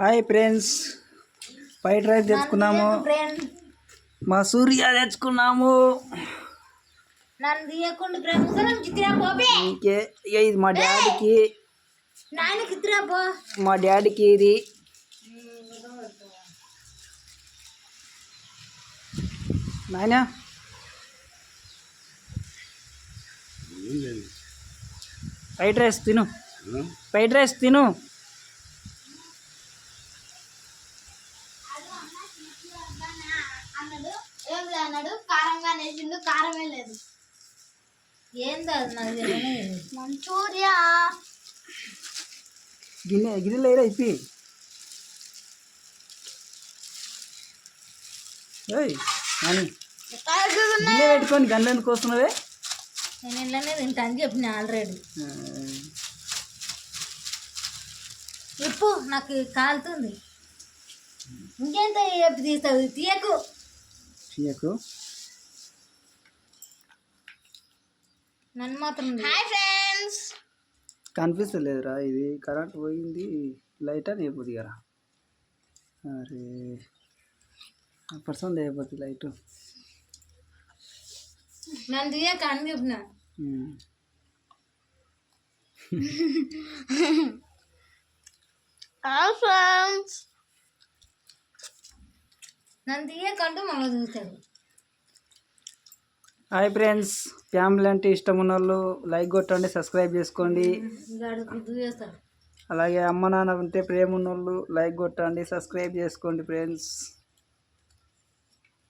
Hi friends fried rice తెచ్చుకున్నాము. Friend మా సూర్య తెచ్చుకున్నాము. ఇంకే ఇది మా డాడీకి. మా డాడీకి ఇది. నాయనా. ఫ్రైడ్ రైస్ తిను. ఫ్రైడ్ రైస్ తిను. అన్నాడు ఏం లే అన్నాడు కారంగా వేసిండు కారమే లేదు ఏందో అది నాకు తెలియదు మంచూరియా గిన్నె ఇప్పి. ఏయ్ నాని. గిన్నె పెట్టుకొని గండ్లని కోస్తున్నవే? నేను ఇళ్ళనే తింటా అని చెప్పిన ఆల్రెడీ. ఇప్పు నాకు కాలుతుంది. ఇంకెంత చెప్పి తీస్తావు? తీయకు. తీయకు. నన్ను మాత్రం హాయ్ ఫ్రెండ్స్. కనిపిస్తలేదురా ఇది కరెంట్ పోయింది లైట్ అని అయిపోతుంది కదా అరే పర్సెంట్ అయిపోతుంది లైట్. నన్ను తీయక అని చెప్పిన. ఫ్రెండ్స్. నన్ను తీయకంటూ మమ్మల్ని హాయ్ ఫ్రెండ్స్ ఫ్యామిలీ అంటే ఇష్టం ఉన్న వాళ్ళు లైక్ కొట్టండి సబ్స్క్రైబ్ చేసుకోండి. అలాగే అమ్మ నాన్న ఉంటే ప్రేమ ఉన్న వాళ్ళు లైక్ కొట్టండి సబ్స్క్రైబ్ చేసుకోండి ఫ్రెండ్స్.